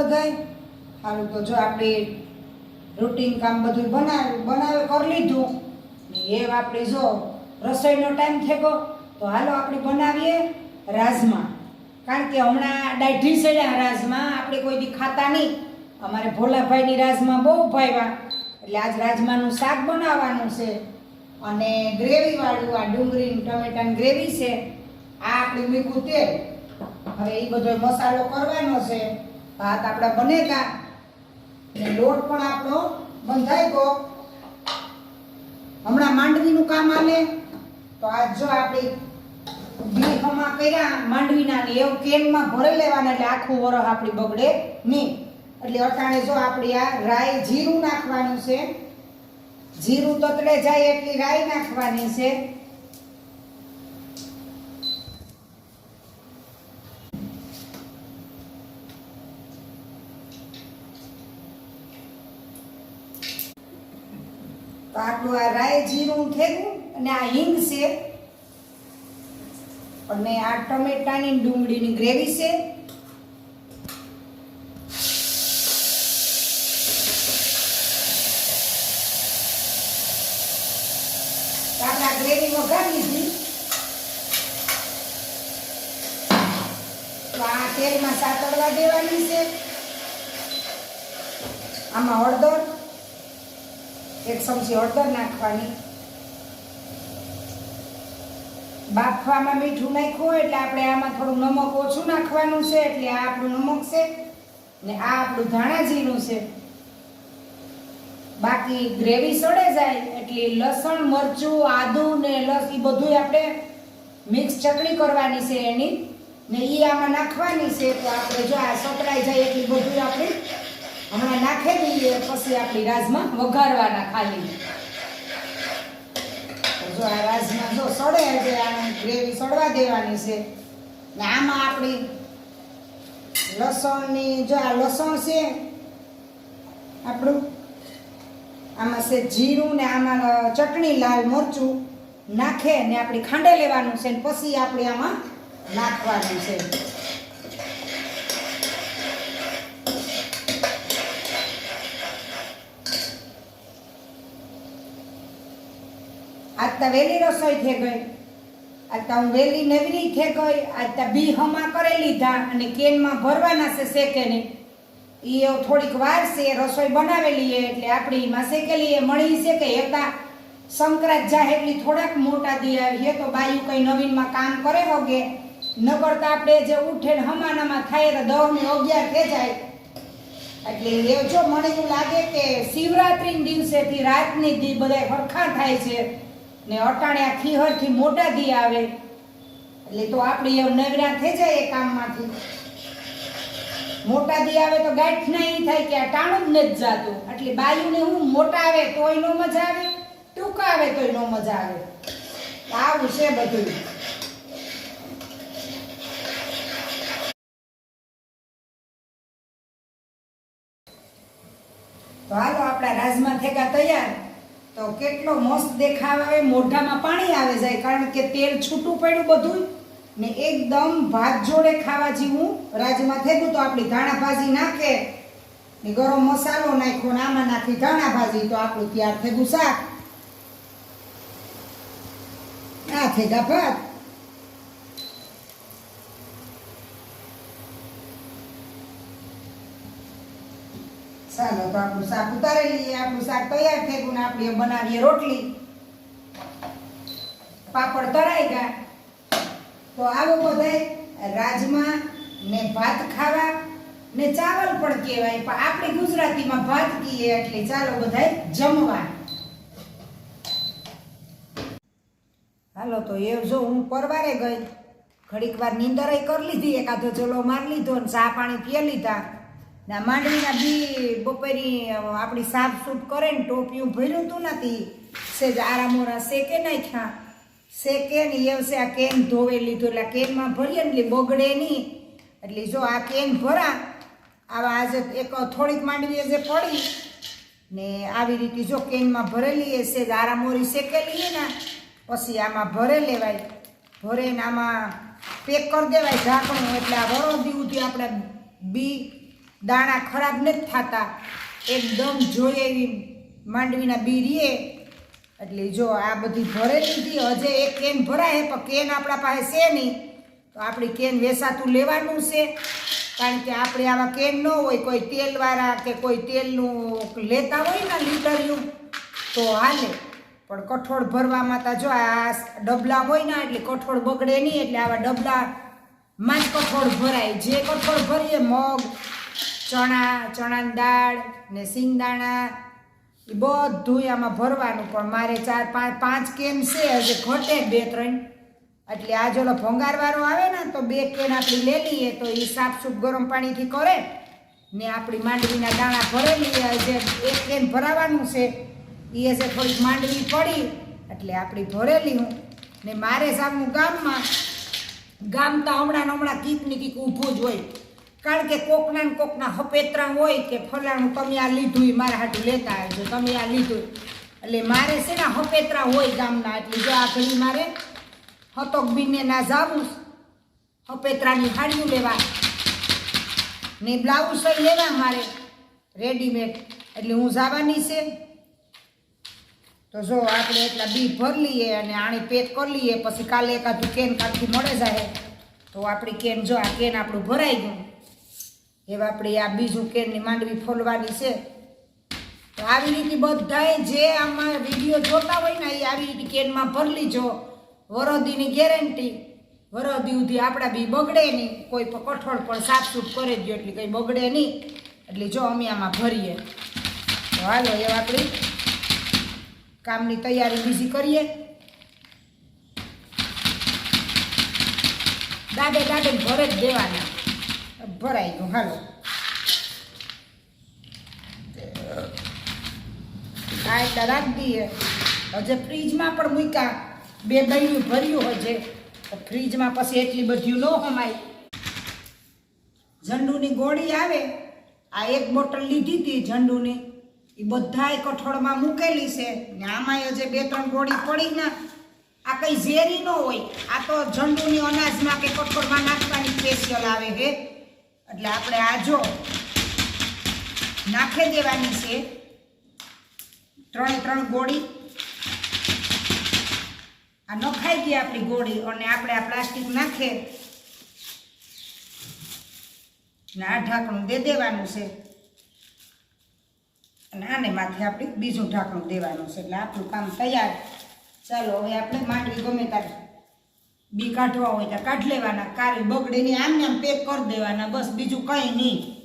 બધાય? સારું, તો જો આપણે રૂટીન કામ બધું બનાવ્યું બનાવે, કરી લીધું. ને એ આપણે જો રસોઈનો ટાઈમ થયો તો હાલો આપણે બનાવીએ રાજમા. કારણ કે હમણાં ડાયઢી સડ્યા રાજમા, આપણે કોઈ દી ખાતા નહીં. અમારે ભોલાભાઈની રાજમા બહુ ભાવ્યા. એટલે આજ રાજમાનું શાક બનાવવાનું છે. અને ગ્રેવીવાળું, આ ડુંગળી ટમેટાની ગ્રેવી છે. આ આપણે મીઠું તેલ. હવે એ બધો મસાલો કરવાનો છે. ભાત આપણા બનેગા ને લોટ પણ આપણો બંધાઈ ગયો હમણાં માંડવીનું કામ આલે. તો આજ જો આપણે બીહમાં કર્યા માંડવીના ને એવું કેનમાં ભરી લેવાના એટલે આખું વરસ આપણી બગડે નહીં. એટલે અટાણે જો આપણી આ રાઈ જીરું નાખવાનું છે. જીરું તતડે જાય એટલી રાઈ નાખવાની છે. તો આટલું આ રાઈ જીરું અને આ હિંગ છે. અને આ ટમેટાની ડુંગળીની ગ્રેવી છે. આપણે આ ગ્રેવી વઘારી લીધી. તો આ તેલમાં સાતળવા દેવાની છે. આમાં હળદર એક હળદર નાખવાની. બાફવામાં મીઠું નાખ્યું એટલે આપણે આમાં થોડું નમક ઓછું નાખવાનું છે, એટલે આ આપણું નમક છે, ને આ આપણું ધાણા છે. બાકી ગ્રેવી સડે જાય, એટલે લસણ, મરચું, આદુ ને લસ એ બધું આપણે મિક્સ ચટણી કરવાની છે એની, ને એ આમાં નાખવાની છે, તો આપણે જો આ સપડાઈ જાય એટલી બધું આપણે હમણાં નાખી દઈએ, પછી આપણી રાજમાં વઘારવાના ખાલી. જો આ રાજમાં જો સડે છે આની ગ્રેવી સડવા દેવાની છે. ને આમાં આપણી લસણની, જો આ લસણ છે, આપણું, આમાં છે જીરું ને આમાં ચટણી, લાલ મરચું નાખે ને આપણે ખાંડે લેવાનું છે ને પછી આપણે આમાં નાખવાનું છે. આજ વહેલી રસોઈ થઈ ગઈ. આજ હું વહેલી નવરી થઈ ગઈ. આજ તો બી હમા કરી લીધા અને કેનમાં ભરવાના છે શેકેને. એ થોડીક વાર છે, રસોઈ બનાવેલી એટલે આપણી એમાં શેકેલી એ મળી છે કે હતા? સંક્રાંત જાય એટલી થોડાક મોટા દી આવી છે તો બાયું કંઈ નવીનમાં કામ કરે હોગે. નગર તો આપણે જે ઉઠે હમાનામાં થાય તો દસ અગિયાર થઈ જાય. એટલે એ જો મને એવું લાગે કે શિવરાત્રિના દિવસેથી રાતની દી બધા હરખા થાય છે. ને અટાણે આ ખીહરથી મોટા દી આવે. એટલે તો આપણે એમ નવરા થઈ જાય એ કામમાંથી. મોટા દી આવે તો ગાંઠ નહીં થાય કે આ ટાણું જ નથી જાતું. એટલે બાયુને હું મોટા આવે તોય નો મજા આવે, ટૂંકા આવે તોય નો મજા આવે. આવું છે બધું. તો હાલો આપણા રાજમા થેગા તૈયાર. તો કેટલો મસ્ત દેખાવ આવે, મોઢામાં પાણી આવે જાય, કારણ કે તેલ છૂટું પડ્યું બધું ને એકદમ ભાત જોડે ખાવા જેવું રાજમાં થયું તો આપણી ધાણા ભાજી નાખે. ને ગરમ મસાલો નાખ્યો ને આમાં નાખી ધાણા ભાજી, તો આપણું તૈયાર થયું શાક. આ થેગા ભાત. ચાલો તો આપણું શાક ઉતારી લઈએ આપણું શાક તૈયાર થઈ ગયું આપણે બનાવીએ રોટલી. પાપડ તરાઈ ગયા. તો આવો બધાય રાજમા ને ભાત ખાવા ને ચાવલ પણ કહેવાય, પણ આપણે ગુજરાતીમાં ભાત કહીએ એટલે ચાલો બધાય જમવા. હાલો, તો એ જો હું પરવારે ગઈ. ઘડીક વાર નીંદરે કરી લીધી, એકાદો ચલો માર લીધો ને ચા પાણી પીએ લીધા. ના માંડવીના બી બપોરી આપણી સાફ સૂફ કરે ને ટોપિયું ભર્યું તું નથી સેજ આરામોરા શેકે નાખ્યા. શેકે ને એવસે આ કેન ધોવે લીધું, એટલે કેનમાં ભરીએ ને એટલે બગડે નહીં. એટલે જો આ કેન ભરા, આવા આજે એક થોડીક માંડવી જે પડી, ને આવી રીતે જો કેનમાં ભરેલી સેજ આરામોરી શેકેલી ને, પછી આમાં ભરે લેવાય. ભરે ને આમાં પેક કરી દેવાય ઢાંકણું, એટલે આ વરો દીવથી આપણે બી દાણા ખરાબ નથી થતા. એકદમ જોઈએ એવી માંડવીના બી રીએ એટલે જો આ બધી ભરેલી હતી, હજે એક કેન ભરાય પણ કેન આપણા પાસે છે નહીં. તો આપણી કેન વેસાતું લેવાનું છે. કારણ કે આપણે આવા કેન ન હોય, કોઈ તેલવાળા કે કોઈ તેલનું લેતા હોય ને લીટરનું તો હાલે. પણ કઠોળ ભરવામાં તો જો આ ડબલા હોય ને, એટલે કઠોળ બગડે નહીં, એટલે આવા ડબલામાં જ કઠોળ ભરાય. જે કઠોળ ભરીએ, મગ ચણા, ચણાની દાળ ને સિંગદાણા એ બધું આમાં ભરવાનું. પણ મારે ચાર, પાંચ પાંચ કેન છે, હજી ઘટે બે, ત્રણ. એટલે આ જો ભંગારવાળો આવે ને, તો બે કેન આપણી લઈ લઈએ, તો એ સાફસૂફ ગરમ પાણીથી કરે ને આપણી માંડવીના દાણા ભરેલી જે એક કેન ભરાવાનું છે એ હશે થોડીક માંડવી પડી, એટલે આપણી ભરેલી હું. ને મારે સામું ગામમાં, ગામ તો હમણાં હમણાં કીક ને કીક ઊભું જ હોય. કારણ કે કોકના ને કોકના હપેતરા હોય કે ફલાણું તમે આ લીધું એ મારા હાટું લેતા આવજો, તમે આ લીધું એટલે મારે છે ને હપેતરા હોય ગામના, એટલે જો આ ઘડી મારે હતોક બીને ના જાવું, હપેતરાની હાડીઓ લેવા. ને બ્લાઉઝ લેવા મારે, રેડીમેડ. એટલે હું જવાની છે. તો જો આપણે એટલા બી ભર લઈએ અને આણી પેક કરી લઈએ, પછી કાલે એકાદું કેન કાલથી મળે જાય તો આપણી કેન જો આ કેન આપણું ભરાઈ ગયું. એવા આપણે આ બીજું કેરની માંડવી ફોલવાની છે. તો આવી રીતે બધાએ જે આમાં વીડિયો જોતા હોય ને, એ આવી રીતે કેનમાં ભરી લીજો. વરદીની ગેરંટી. વરદી સુધી આપણા બી બગડે નહીં. કોઈ કઠોળ પણ સાફસૂફ કરે જ એટલે કંઈ બગડે નહીં. એટલે જો અમે આમાં ભરીએ. તો હાલો એ આપણી કામની તૈયારી બીજી કરીએ. દાડે દાડે ભરે જ દેવાના. ભરાઈ ગયું. હાલો. આ એટલા રાખી હજે ફ્રીજમાં પણ મૂક્યા. બે બહેનું ભર્યું હજે. ફ્રીજમાં પછી એટલી બધી ન હમાય. ઝંડુની ગોળી આવે. આ એક બોટલ લીધી હતી ઝંડુની. એ બધાય કઠોળમાં મૂકેલી છે. ને આમાંય હજે બે ત્રણ ગોળી પડી ના. આ કઈ ઝેરી ન હોય. આ તો ઝંડુની અનાજમાં કે કઠોળમાં નાખવાની સ્પેશિયલ આવે છે એટલે આપણે આ જો નાખી દેવાની છે. ત્રણે ત્રણ ગોળી. આ નખાઈ ગઈ આપણી ગોળી અને આપણે આ પ્લાસ્ટિક નાખે. ને આ ઢાંકણું દે દેવાનું છે. અને આને માથે આપણે બીજું ઢાંકણું દેવાનું છે. એટલે આપણું કામ તૈયાર. ચાલો, હવે આપણે માંડવી ગમે ત્યારે. બી કાઢવા હોય તો કાઢ લેવાના. કારી બગડીને આમને આમ પેક કરી દેવાના. બસ બીજું કંઈ નહીં.